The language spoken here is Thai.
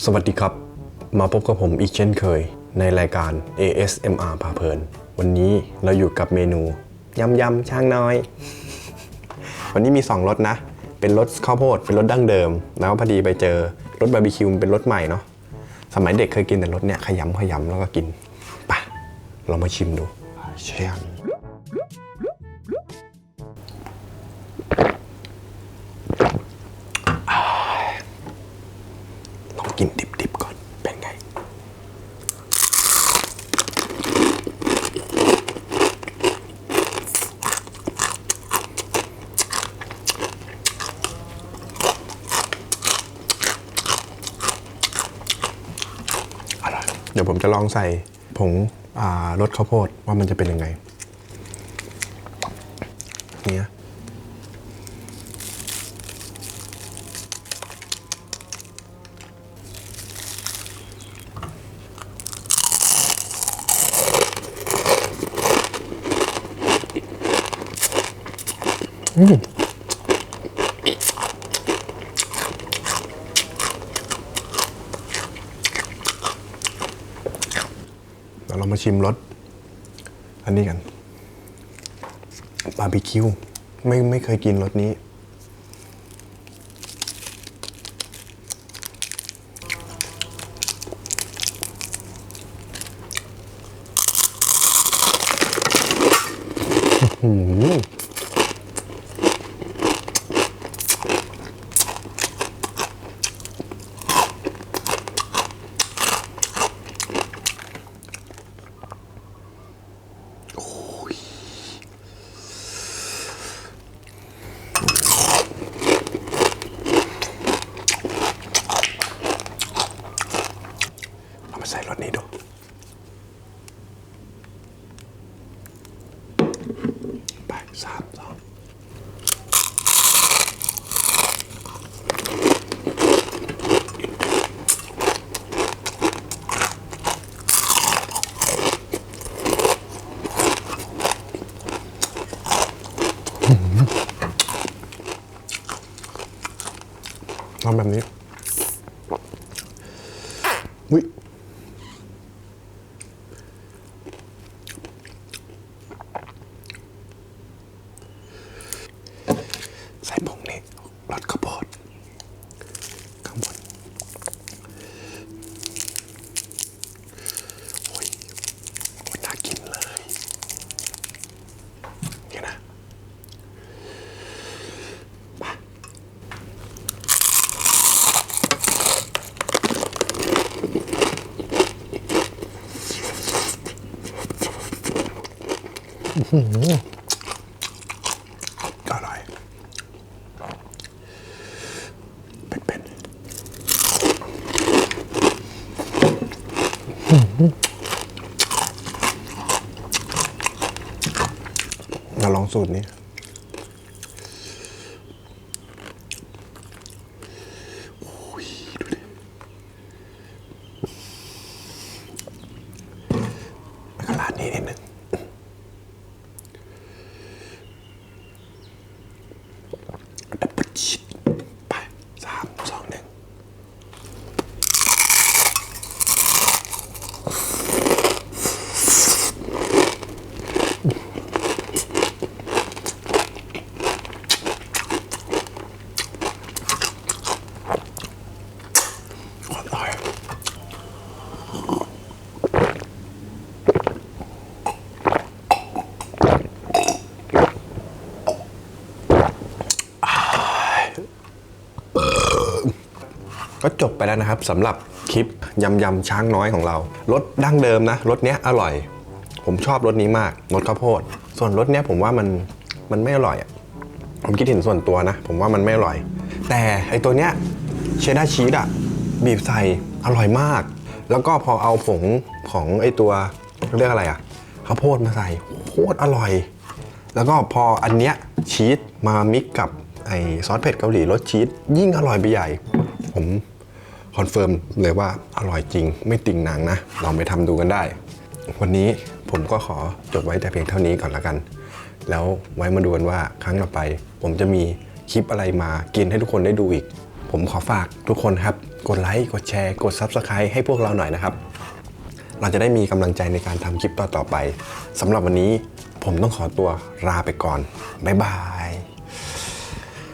สวัสดีครับ มาพบกับผมอีกเช่นเคย ในรายการ ASMR พาเพลิน วันนี้เราอยู่กับเมนูยำยำช่างน้อย วันนี้มี 2รสนะ เป็นรสข้าวโพดเป็นรสดั้งเดิม แล้วพอดีไปเจอรสบาร์บีคิวเป็นรสใหม่เนาะสมัยเด็กเคยกินแต่รสเนี่ยขยำขยำแล้วก็กินไปเรามาชิมดูเชียง กินดิบๆก่อนเป็นไง อร่อย เดี๋ยวผมจะลองใส่ผงอ่ารสข้าวโพดว่ามันจะเป็นยังไง เนี่ย เดี๋ยวเรามาชิมรสอันนี้กันบาร์บีคิวไม่ไม่เคยกินรสนี้ อื้อหือเรามาใส่รสนี้ดู ไปสามสองทำแบบนี้วิใส่ผงนี่รสข้าวโพดข้างบนโอ้ยโอ้ยน่ากินเลยเห็นนะ อร่อยเป็นๆมาลองสูตรนี้ร้านนี้นิดนึง ดับเบิลชิดไปสามสองหนึ่งอร่อย ก็จบไปแล้วนะครับสำหรับคลิปยำยำช้างน้อยของเรารสดั้งเดิมนะรสเนี้ยอร่อย ผมชอบรสนี้มากรสข้าวโพด ส่วนรสเนี้ยผมว่ามันมันไม่อร่อยอะผมคิดเห็นส่วนตัวนะ ผมว่ามันไม่อร่อย แต่ไอตัวเนี้ยเชดดาร์ชีสอะบีบใส่อร่อยมาก แล้วก็พอเอาผงของไอตัวเรียกอะไรอะข้าวโพดมาใส่โคตรอร่อย แล้วก็พออันเนี้ยชีสมามิกกับไอซอสเผ็ดเกาหลีรสชีสยิ่งอร่อยไปใหญ่ ผม คอนเฟิร์มเลยว่าอร่อยจริง ไม่ติ่งหนังนะลองไปทำดูกันได้ วันนี้ผมก็ขอจบไว้แต่เพียงเท่านี้ก่อนละกัน แล้วไว้มาดูกันว่าครั้งต่อไป ผมจะมีคลิปอะไรมากินให้ทุกคนได้ดูอีก ผมขอฝากทุกคนครับ กดไลค์กดแชร์กด Subscribe ให้พวกเราหน่อยนะครับ เราจะได้มีกำลังใจในการทำคลิปต่อๆไปสำหรับวันนี้ผมต้องขอตัวลาไปก่อนบ๊ายบาย